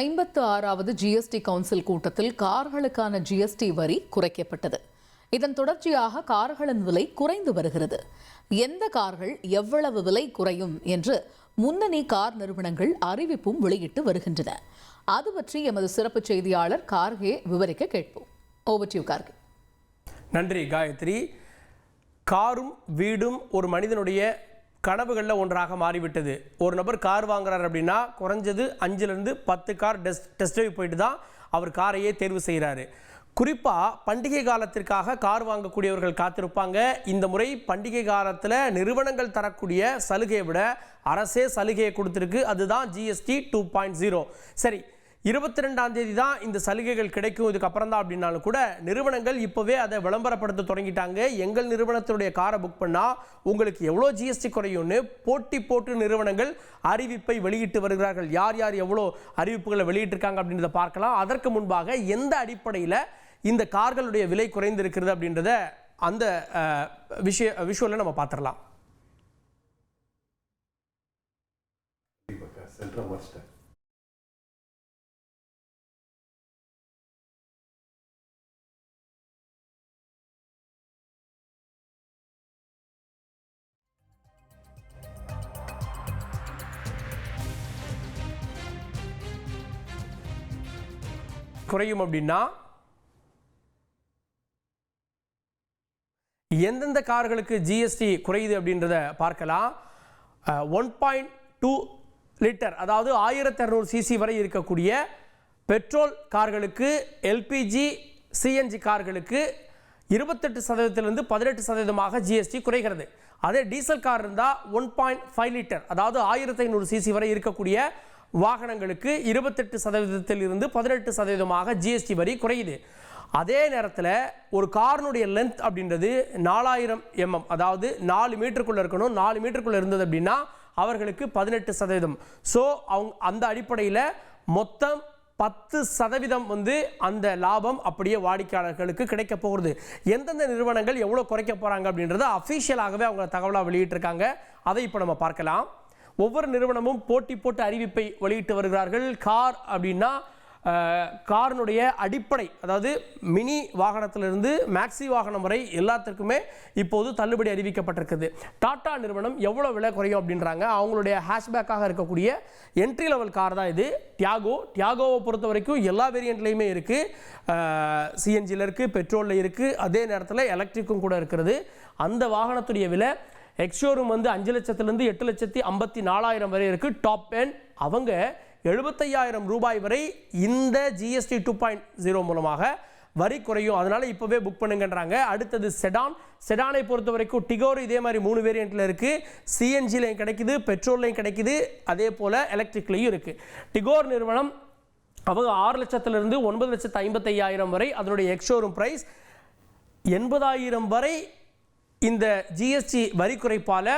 ஐம்பத்து ஆறாவது GST council கூட்டத்தில் கார்களுக்கான ஜிஎஸ்டி வரி குறைக்கப்பட்டது. இதன் தொடர்ச்சியாக கார்களின் விலை குறைந்து வருகிறது. எந்த கார்கள் எவ்வளவு விலை குறையும் என்று முன்னணி கார் நிறுவனங்கள் அறிவிப்பும் வெளியிட்டு வருகின்றன. அது பற்றி எமது சிறப்பு செய்தியாளர் கார்கே விவரிக்க கேட்போம். Over to Kharge. நன்றி காயத்ரி. காரும் வீடும் ஒரு மனிதனுடைய கனவுகளில் ஒன்றாக மாறிவிட்டது. ஒரு நபர் கார் வாங்குறாரு அப்படின்னா குறைஞ்சது அஞ்சுலேருந்து பத்து கார் டெஸ்ட் டெஸ்ட் ட்ரைவ் போயிட்டு தான் அவர் காரையே தேர்வு செய்கிறாரு குறிப்பாக பண்டிகை காலத்திற்காக கார் வாங்கக்கூடியவர்கள் காத்திருப்பாங்க. இந்த முறை பண்டிகை காலத்தில் நிறுவனங்கள் தரக்கூடிய சலுகையை விட அரசே சலுகையை கொடுத்துருக்கு. அதுதான் ஜிஎஸ்டி டூ பாயிண்ட் ஜீரோ. சரி இருபத்தி ரெண்டாம் தேதி தான் இந்த சலுகைகள் கிடைக்கும் இதுக்கப்புறம் தான் அப்படின்னாலும் கூட நிறுவனங்கள் இப்போவே அதை விளம்பரப்படுத்த தொடங்கிட்டாங்க. எங்கள் நிறுவனத்தினுடைய காரை புக் பண்ணால் உங்களுக்கு எவ்வளோ ஜிஎஸ்டி குறையும்னு போட்டி போட்டு நிறுவனங்கள் அறிவிப்பை வெளியிட்டு வருகிறார்கள். யார் யார் எவ்வளோ அறிவிப்புகளை வெளியிட்டிருக்காங்க அப்படின்றத பார்க்கலாம். அதற்கு முன்பாக எந்த அடிப்படையில் இந்த கார்களுடைய விலை குறைந்திருக்கிறது அப்படின்றத அந்த விஷய விஷுவலில் நம்ம பார்த்துடலாம். சென்ட்ரல் மாஸ்டர் குறையும் அப்படின்னா எந்தெந்த கார்களுக்கு ஜிஎஸ்டி குறையுது அப்படின்றத பார்க்கலாம். ஒன் பாயிண்ட் டூ லிட்டர் அதாவது ஆயிரத்தி இரநூறு சிசி வரை இருக்கக்கூடிய பெட்ரோல் கார்களுக்கு எல்பிஜி சிஎன்ஜி கார்களுக்கு இருபத்தெட்டு சதவீதத்திலிருந்து பதினெட்டு சதவீதமாக ஜிஎஸ்டி குறைகிறது. அதே டீசல் கார் இருந்தால் ஒன் பாயிண்ட் ஃபைவ் லிட்டர் அதாவது ஆயிரத்தி ஐநூறு சிசி வரை இருக்கக்கூடிய வாகனங்களுக்கு இருபத்தெட்டு சதவீதத்தில் இருந்து பதினெட்டு சதவீதமாக ஜிஎஸ்டி வரி குறையுது. அதே நேரத்தில் ஒரு காரினுடைய லென்த் அப்படின்றது நாலாயிரம் எம்எம் அதாவது நாலு மீட்டருக்குள்ளே இருக்கணும். நாலு மீட்டருக்குள்ளே இருந்தது அப்படின்னா அவர்களுக்கு பதினெட்டு சதவீதம். ஸோ அவங்க அந்த அடிப்படையில் மொத்தம் பத்து சதவீதம் வந்து அந்த லாபம் அப்படியே வாடிக்கையாளர்களுக்கு கிடைக்க போகிறது எந்தெந்த நிறுவனங்கள் எவ்வளோ குறைக்க போகிறாங்க அப்படின்றத அஃபிஷியலாகவே அவங்க தகவலாக வெளியிட்டிருக்காங்க. அதை இப்போ நம்ம பார்க்கலாம். ஒவ்வொரு நிறுவனமும் போட்டி போட்டு அறிவிப்பை வெளியிட்டு வருகிறார்கள். கார் அப்படின்னா காரினுடைய அடிப்படை அதாவது மினி வாகனத்திலிருந்து மேக்ஸி வாகனம் வரை எல்லாத்துக்குமே இப்போது தள்ளுபடி அறிவிக்கப்பட்டிருக்குது. டாடா நிறுவனம் எவ்வளோ விலை குறையும் அப்படின்றாங்க. அவங்களுடைய ஹேஷ்பேக்காக இருக்கக்கூடிய என்ட்ரி லெவல் கார் தான் இது. டியாகோ டியாகோவை பொறுத்த வரைக்கும் எல்லா வேரியண்ட்லேயுமே இருக்குது சிஎன்ஜியில் இருக்குது பெட்ரோலில் இருக்குது அதே நேரத்தில் எலக்ட்ரிக்கும் கூட இருக்கிறது. அந்த வாகனத்துடைய விலை எக்ஸ்ஷோரூம் வந்து அஞ்சு லட்சத்துலேருந்து எட்டு லட்சத்தி ஐம்பத்தி நாலாயிரம் வரை இருக்குது டாப் என் அவங்க எழுபத்தையாயிரம் ரூபாய் வரை இந்த ஜிஎஸ்டி டூ பாயிண்ட் ஜீரோ மூலமாக வரி குறையும். அதனால் இப்போவே புக் பண்ணுங்கன்றாங்க. அடுத்தது செடான் செடானை பொறுத்த வரைக்கும் டிகோர் இதே மாதிரி மூணு வேரியண்ட்டில் இருக்குது சிஎன்ஜிலையும் கிடைக்குது பெட்ரோல்லையும் கிடைக்குது. அதே போல் எலக்ட்ரிக்லையும் இருக்குது டிகோர் நிறுவனம் அவங்க ஆறு லட்சத்திலிருந்து ஒன்பது லட்சத்து ஐம்பத்தையாயிரம் வரை அதனுடைய எக்ஸ்ஷோரூம் ப்ரைஸ் எண்பதாயிரம் வரை இந்த ஜிஎஸ்டி வரி குறைப்பால்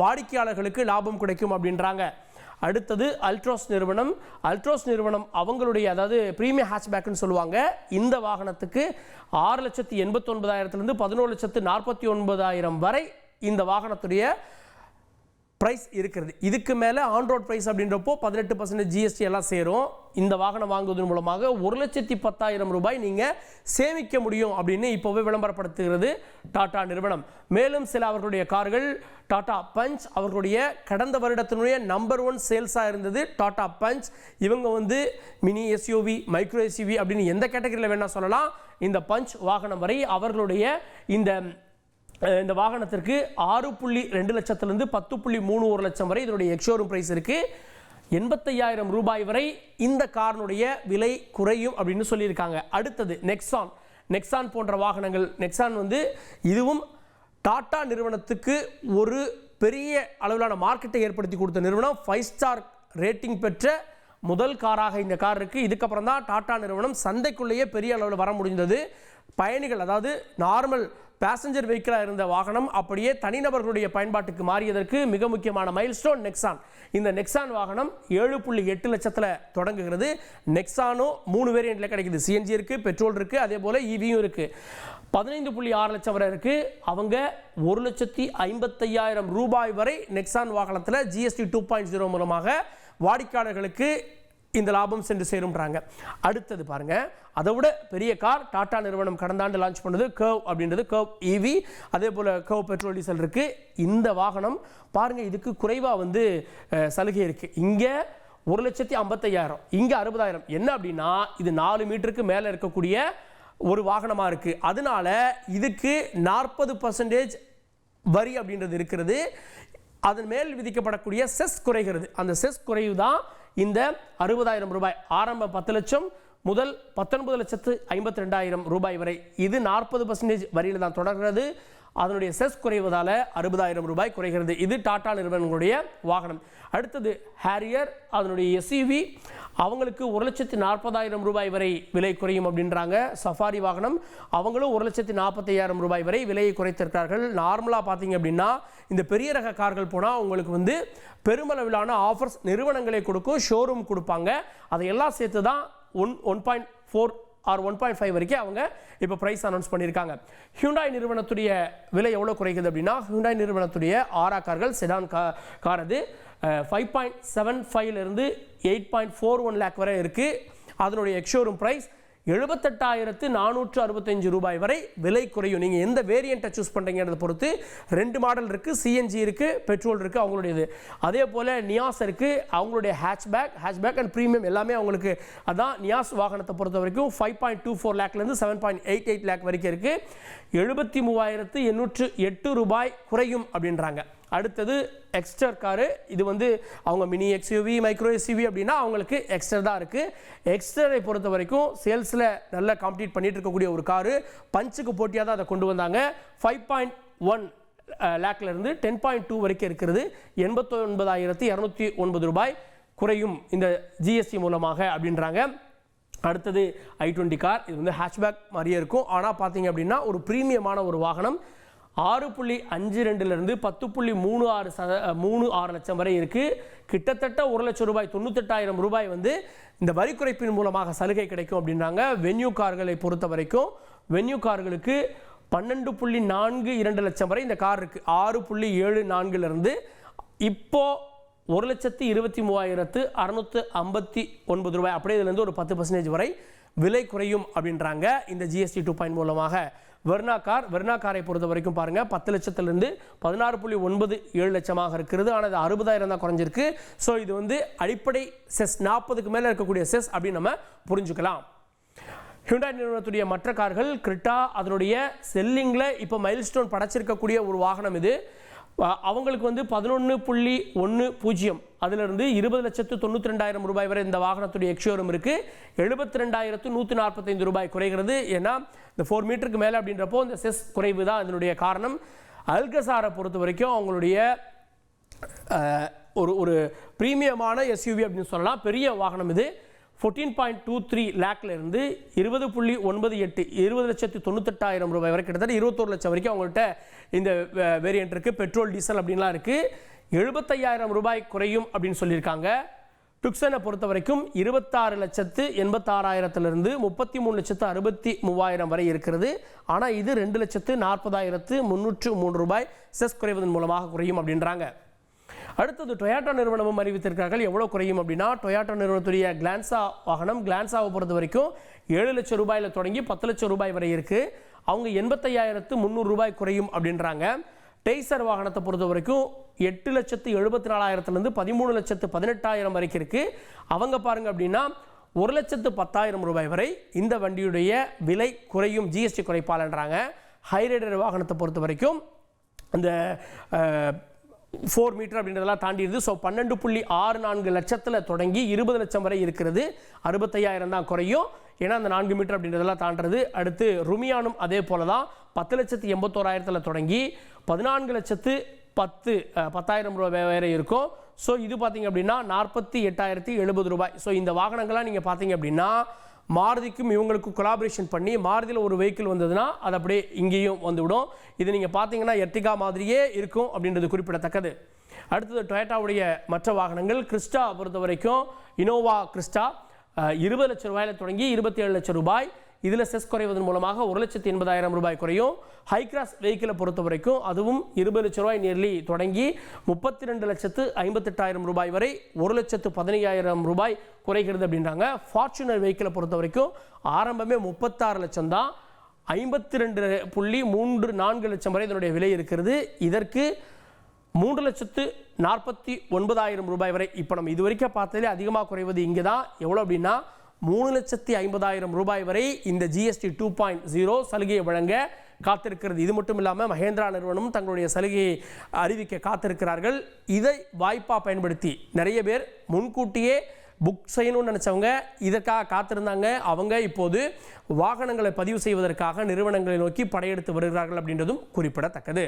வாடிக்கையாளர்களுக்கு லாபம் கிடைக்கும் அப்படின்றாங்க. அடுத்தது அல்ட்ரோஸ் நிறுவனம். அல்ட்ரோஸ் நிறுவனம் அவங்களுடைய அதாவது ப்ரீமியம் ஹேட்ச்பேக்னு சொல்லுவாங்க. இந்த வாகனத்துக்கு ஆறு லட்சத்தி எண்பத்தொன்பதாயிரத்துலேருந்து பதினோரு லட்சத்து நாற்பத்தி ஒன்பதாயிரம் வரை இந்த வாகனத்துடைய ப்ரைஸ் இருக்கிறது. இதுக்கு மேலே ஆன்ரோட் ப்ரைஸ் அப்படின்றப்போ பதினெட்டு பர்சன்டேஜ் ஜிஎஸ்டி எல்லாம் சேரும். இந்த வாகனம் வாங்குவதன் மூலமாக ஒரு லட்சத்தி பத்தாயிரம் ரூபாய் நீங்கள் சேமிக்க முடியும் அப்படின்னு இப்போவே விளம்பரப்படுத்துகிறது டாடா நிறுவனம். மேலும் சில அவர்களுடைய கார்கள் டாடா பஞ்ச் அவர்களுடைய கடந்த வருடத்தினுடைய நம்பர் ஒன் சேல்ஸாக இருந்தது. டாடா பஞ்ச் இவங்க வந்து மினி எஸ்யூவி மைக்ரோ எஸ்யூவி அப்படின்னு எந்த கேட்டகரியில் வேணால் சொல்லலாம். இந்த பஞ்ச் வாகனம் வரை அவர்களுடைய இந்த இந்த வாகனத்திற்கு ஆறு புள்ளி ரெண்டு லட்சத்திலிருந்து பத்து புள்ளி மூணு ஒரு லட்சம் வரை இதனுடைய எக்ஷோரூம் ப்ரைஸ் இருக்கு. எண்பத்தையாயிரம் ரூபாய் வரை இந்த காரினுடைய விலை குறையும் அப்படின்னு சொல்லியிருக்காங்க. அடுத்தது நெக்ஸான் நெக்ஸான் போன்ற வாகனங்கள். நெக்ஸான் வந்து இதுவும் டாடா நிறுவனத்துக்கு ஒரு பெரிய அளவிலான மார்க்கெட்டை ஏற்படுத்தி கொடுத்த நிறுவனம். ஃபைவ் ஸ்டார் ரேட்டிங் பெற்ற முதல் காராக இந்த கார் இருக்குது இதுக்கப்புறம் தான் டாடா நிறுவனம் சந்தைக்குள்ளேயே பெரிய அளவில் வர முடிந்தது. பயணிகள் அதாவது நார்மல் பேசஞ்சர் வெஹிக்கிளாக இருந்த வாகனம் அப்படியே தனிநபர்களுடைய பயன்பாட்டுக்கு மாறியதற்கு மிக முக்கியமான மைல்ஸ்டோன் நெக்ஸான் இந்த நெக்ஸான் வாகனம் ஏழு புள்ளி எட்டு லட்சத்தில் தொடங்குகிறது. நெக்ஸானோ மூணு வேரியண்ட்டில் கிடைக்குது. சிஎன்ஜி இருக்குது பெட்ரோல் இருக்குது அதே போல் இவியும் e இருக்குது பதினைந்து புள்ளி ஆறு லட்சம் வரை இருக்குது அவங்க ஒரு லட்சத்தி ஐம்பத்தையாயிரம் ரூபாய் வரை நெக்ஸான் வாகனத்தில் ஜிஎஸ்டி டூ பாயிண்ட் ஜீரோ மூலமாக வாடிக்கையாளர்களுக்கு இந்த லாபம் சென்று சேரும்ன்றாங்க. அடுத்தது பாருங்க அதை விட பெரிய கார் டாடா நிறுவனம் கடந்த ஆண்டு லான்ச் பண்ணது கர்வ் அப்படின்றது கர்வ் இவி அதே போல் கர்வ் பெட்ரோல் டீசல் இருக்கு. இந்த வாகனம் பாருங்க இதுக்கு குறைவாக வந்து சலுகை இருக்கு. இங்கே ஒரு லட்சத்தி ஐம்பத்தையாயிரம் இங்கே அறுபதாயிரம். என்ன அப்படின்னா இது நாலு மீட்டருக்கு மேலே இருக்கக்கூடிய ஒரு வாகனமாக இருக்குது அதனால இதுக்கு நாற்பது பர்சன்டேஜ் வரி அப்படின்றது இருக்கிறது. அதன் மேல் விதிக்கப்படக்கூடிய செஸ் குறைகிறது. அந்த செஸ் குறைவு தான் இந்த அறுபதாயிரம் ரூபாய் ஆரம்ப பத்து லட்சம் முதல் பத்தொன்பது லட்சத்து ஐம்பத்தி ரெண்டாயிரம் ரூபாய் வரை இது நாற்பது பர்சன்டேஜ் வரியில் தான் தொடர்கிறது. அதனுடைய செஸ் குறைவதால் அறுபதாயிரம் ரூபாய் குறைகிறது. இது டாடா நிறுவனங்களுடைய வாகனம். அடுத்தது ஹேரியர் அதனுடைய எஸ்யூவி அவங்களுக்கு ஒரு லட்சத்தி நாற்பதாயிரம் ரூபாய் வரை விலை குறையும் அப்படின்றாங்க சஃபாரி வாகனம். அவங்களும் ஒரு லட்சத்தி நாற்பத்தையாயிரம் ரூபாய் வரை விலையை குறைத்திருக்கார்கள் நார்மலாக பார்த்தீங்க அப்படின்னா இந்த பெரிய ரக கார்கள் போனால் உங்களுக்கு வந்து பெருமளவிலான ஆஃபர்ஸ் நிறுவனங்களை கொடுக்கும் ஷோரூம் கொடுப்பாங்க. அதையெல்லாம் சேர்த்து தான் one one point four or one point five வரைக்கும் அவங்க இப்போ ப்ரைஸ் அனௌன்ஸ் பண்ணியிருக்காங்க. ஹியூண்டாய் நிறுவனத்துடைய விலை எவ்வளோ குறைக்குது அப்படின்னா ஹியூண்டாய் நிறுவனத்துடைய ஆரா கார்கள் செடான் கா கார் அது ஃபைவ் பாயிண்ட் செவன் ஃபைவ்லேருந்து eight point four one lakh வரை இருக்குது அதனுடைய எக்ஷோரூம் ப்ரைஸ் எழுபத்தெட்டாயிரத்து நானூற்று அறுபத்தஞ்சு ரூபாய் வரை விலை குறையும். நீங்கள் எந்த வேரியண்ட்டை சூஸ் பண்ணுறீங்கிறத பொறுத்து ரெண்டு மாடல் இருக்குது சிஎன்ஜி இருக்குது பெட்ரோல் இருக்குது அவங்களுடையது. அதே போல் நியாஸ் இருக்குது அவங்களுடைய ஹேட்ச்பேக் ஹேட்ச்பேக் அண்ட் ப்ரீமியம் எல்லாமே அவங்களுக்கு அதான் நியாஸ் வாகனத்தை பொறுத்த வரைக்கும் five point two four லேக்லேருந்து seven point eight eight lakh வரைக்கும் இருக்குது எழுபத்தி மூவாயிரத்து எண்ணூற்று எட்டு ரூபாய் குறையும் அப்படின்றாங்க. அடுத்தது எக்ஸ்டர் காரு. இது வந்து அவங்க மினி எக்ஸ்யூவி மைக்ரோ எஸ்யூவி அப்படின்னா அவங்களுக்கு எக்ஸ்டர் தான் இருக்குது எக்ஸ்டரை பொறுத்த வரைக்கும் சேல்ஸில் நல்லா காம்படிட் பண்ணிட்டு இருக்கக்கூடிய ஒரு காரு. பஞ்சுக்கு போட்டியாக தான் அதை கொண்டு வந்தாங்க. ஃபைவ் பாயிண்ட் ஒன் லேக்லேருந்து டென் பாயிண்ட் டூ வரைக்கும் இருக்கிறது. எண்பத்தொன்பதாயிரத்தி இரநூத்தி ஒன்பது ரூபாய் குறையும் இந்த ஜிஎஸ்டி மூலமாக அப்படின்றாங்க. அடுத்தது ஐ டுவெண்ட்டி கார் இது வந்து ஹேஷ்பேக் மாதிரியே இருக்கும். ஆனால் பார்த்தீங்க அப்படின்னா ஒரு ப்ரீமியமான ஒரு வாகனம். ஆறு புள்ளி அஞ்சு ரெண்டுலேருந்து பத்து புள்ளி மூணு ஆறு சத மூணு ஆறு லட்சம் வரை இருக்குது கிட்டத்தட்ட ஒரு லட்சம் ரூபாய் தொண்ணூத்தெட்டாயிரம் ரூபாய் வந்து இந்த வரி குறைப்பின் மூலமாக சலுகை கிடைக்கும் அப்படின்றாங்க. வென்யூ கார்களை பொறுத்த வரைக்கும் வென்யூ கார்களுக்கு பன்னெண்டு புள்ளி நான்கு இரண்டு லட்சம் வரை இந்த கார் இருக்குது ஆறு புள்ளி ஏழு நான்குலேருந்து இப்போது ஒரு லட்சத்தி இருபத்தி மூவாயிரத்து அறநூற்று ஐம்பத்தி ஒன்பது ரூபாய். அப்படியே இதுலேருந்து ஒரு பத்து பர்சன்டேஜ் வரை விலை குறையும் அப்படின்றாங்க இந்த ஜிஎஸ்டி டூ பாயிண்ட் மூலமாக. வெர்னா கார் வெர்னா காரை பொறுத்த வரைக்கும் பாருங்கள் பத்து லட்சத்திலிருந்து பதினாறு புள்ளி ஒன்பது ஏழு லட்சமாக இருக்கிறது. ஆனால் இது அறுபதாயிரம் தான் குறைஞ்சிருக்கு. ஸோ இது வந்து அடிப்படை செஸ் நாற்பதுக்கு மேலே இருக்கக்கூடிய செஸ் அப்படின்னு நம்ம புரிஞ்சுக்கலாம். ஹியூண்டாய் நிறுவனத்துடைய மற்ற கார்கள் கிரிட்டா அதனுடைய செல்லிங்கில் இப்போ மைல்ஸ்டோன் படைச்சிருக்கக்கூடிய ஒரு வாகனம் இது. அவங்களுக்கு வந்து பதினொன்று புள்ளி ஒன்று பூஜ்ஜியம் அதிலிருந்து இருபது லட்சத்து தொண்ணூற்றி ரெண்டாயிரம் ரூபாய் வரை இந்த வாகனத்துடைய எக்ஷோரூம் இருக்குது எழுபத்தி ரெண்டாயிரத்து நூற்றி நாற்பத்தைந்து ரூபாய் குறைகிறது. ஏன்னா இந்த ஃபோர் மீட்டருக்கு மேலே அப்படின்றப்போ இந்த செஸ் குறைவு தான் இதனுடைய காரணம். அல்கசாரை பொறுத்த வரைக்கும் அவங்களுடைய ஒரு ஒரு ப்ரீமியமான எஸ்யூவி அப்படின்னு சொல்லலாம். பெரிய வாகனம் இது. ஃபோர்டீன் பாயிண்ட் டூ த்ரீ லேக்லேருந்து இருபது புள்ளி ஒன்பது எட்டு இருபது லட்சத்து தொண்ணூத்தெட்டாயிரம் ரூபாய் வரை கிட்டத்தட்ட இருபத்தோரு லட்சம் வரைக்கும் அவங்கள்ட்ட இந்த வேரியன்ட் இருக்குது பெட்ரோல் டீசல் அப்படின்லாம் இருக்குது எழுபத்தையாயிரம் ரூபாய் குறையும் அப்படின்னு சொல்லியிருக்காங்க. டுக்ஸனை பொறுத்த வரைக்கும் இருபத்தாறு லட்சத்து எண்பத்தாறாயிரத்துலேருந்து முப்பத்தி மூணு லட்சத்து அறுபத்தி மூவாயிரம் வரை இருக்கிறது. ஆனால் இது ரெண்டு லட்சத்து நாற்பதாயிரத்து முந்நூற்று மூன்று ரூபாய் செஸ் குறைவதன் மூலமாக குறையும் அப்படின்றாங்க. அடுத்தது டொயாட்டோ நிறுவனமும் அறிவித்திருக்கிறார்கள் எவ்வளோ குறையும் அப்படின்னா டொயாட்டோ நிறுவனத்துடைய கிளான்சா வாகனம் கிளான்சாவை பொறுத்த வரைக்கும் ஏழு லட்சம் ரூபாயில் தொடங்கி பத்து லட்சம் ரூபாய் வரை இருக்குது அவங்க எண்பத்தையாயிரத்து முந்நூறு ரூபாய் குறையும் அப்படின்றாங்க. டெய்சர் வாகனத்தை பொறுத்த வரைக்கும் எட்டு லட்சத்து எழுபத்தி நாலாயிரத்துலேருந்து பதிமூணு லட்சத்து பதினெட்டாயிரம் வரைக்கும் இருக்குது அவங்க பாருங்க அப்படின்னா ஒரு லட்சத்து பத்தாயிரம் ரூபாய் வரை இந்த வண்டியுடைய விலை குறையும் ஜிஎஸ்டி குறைப்பாளன்றாங்க. ஹைரைடர் வாகனத்தை பொறுத்த வரைக்கும் அந்த ஃபோர் மீட்டர் அப்படின்றதெல்லாம் தாண்டிடுது. ஸோ பன்னெண்டு புள்ளி ஆறு நான்கு லட்சத்தில் தொடங்கி இருபது லட்சம் வரை இருக்கிறது. அறுபத்தையாயிரம் தான் குறையும். ஏன்னா அந்த நான்கு மீட்டர் அப்படின்றதெல்லாம் தாண்டுறது. அடுத்து ருமியானும் அதே போல தான் பத்து லட்சத்து எண்பத்தோராயிரத்தில் தொடங்கி பதினான்கு லட்சத்து பத்து பத்தாயிரம் ரூபாய் வேறு இருக்கும். ஸோ இது பார்த்தீங்க அப்படின்னா நாற்பத்தி எட்டாயிரத்தி எழுபது ரூபாய். ஸோ இந்த வாகனங்கள்லாம் நீங்கள் பார்த்தீங்க அப்படின்னா மாருதிக்கும் இவங்களுக்கும் கொலாபரேஷன் பண்ணி மாருதியில் ஒரு வெஹிக்கிள் வந்ததுன்னா அது அப்படியே இங்கேயும் வந்துவிடும். இது நீங்கள் பார்த்தீங்கன்னா எர்டிகா மாதிரியே இருக்கும் அப்படின்றது குறிப்பிடத்தக்கது. அடுத்தது டொயட்டாவுடைய மற்ற வாகனங்கள் கிறிஸ்டா பொறுத்த வரைக்கும் இனோவா கிறிஸ்டா. இருபது லட்சம் ரூபாயில தொடங்கி இருபத்தி ஏழு லட்சம் ரூபாய். இதில் செஸ் குறைவதன் மூலமாக ஒரு லட்சத்தி எண்பதாயிரம் ரூபாய் குறையும். ஹை கிராஸ் வெஹிக்கிளை பொறுத்த வரைக்கும் அதுவும் இருபது லட்ச ரூபாய் நியர்லி தொடங்கி முப்பத்தி ரெண்டு லட்சத்து ஐம்பத்தெட்டாயிரம் ரூபாய் வரை ஒரு லட்சத்து பதினையாயிரம் ரூபாய் குறைகிறது அப்படின்றாங்க. ஃபார்ச்சுனர் வெஹிக்கிளை பொறுத்த வரைக்கும் ஆரம்பமே முப்பத்தாறு லட்சம் தான். ஐம்பத்தி ரெண்டு புள்ளி மூன்று நான்கு லட்சம் வரை இதனுடைய விலை இருக்கிறது. இதற்கு மூன்று லட்சத்து நாற்பத்தி ஒன்பதாயிரம் ரூபாய் வரை இப்போ நம்ம இது வரைக்கும் பார்த்ததுலே அதிகமாக குறைவது இங்கே தான் எவ்வளோ அப்படின்னா மூணு லட்சத்தி ஐம்பதாயிரம் ரூபாய் வரை இந்த ஜிஎஸ்டி டூ பாயிண்ட் ஜீரோ சலுகையை வழங்க காத்திருக்கிறது. இது மட்டும் இல்லாமல் மகேந்திரா நிறுவனம் தங்களுடைய சலுகையை அறிவிக்க காத்திருக்கிறார்கள். இதை வாய்ப்பாக பயன்படுத்தி நிறைய பேர் முன்கூட்டியே புக் செய்யணும்னு நினச்சவங்க இதற்காக காத்திருந்தாங்க. அவங்க இப்போது வாகனங்களை பதிவு செய்வதற்காக நிறுவனங்களை நோக்கி படையெடுத்து வருகிறார்கள் அப்படின்றதும் குறிப்பிடத்தக்கது.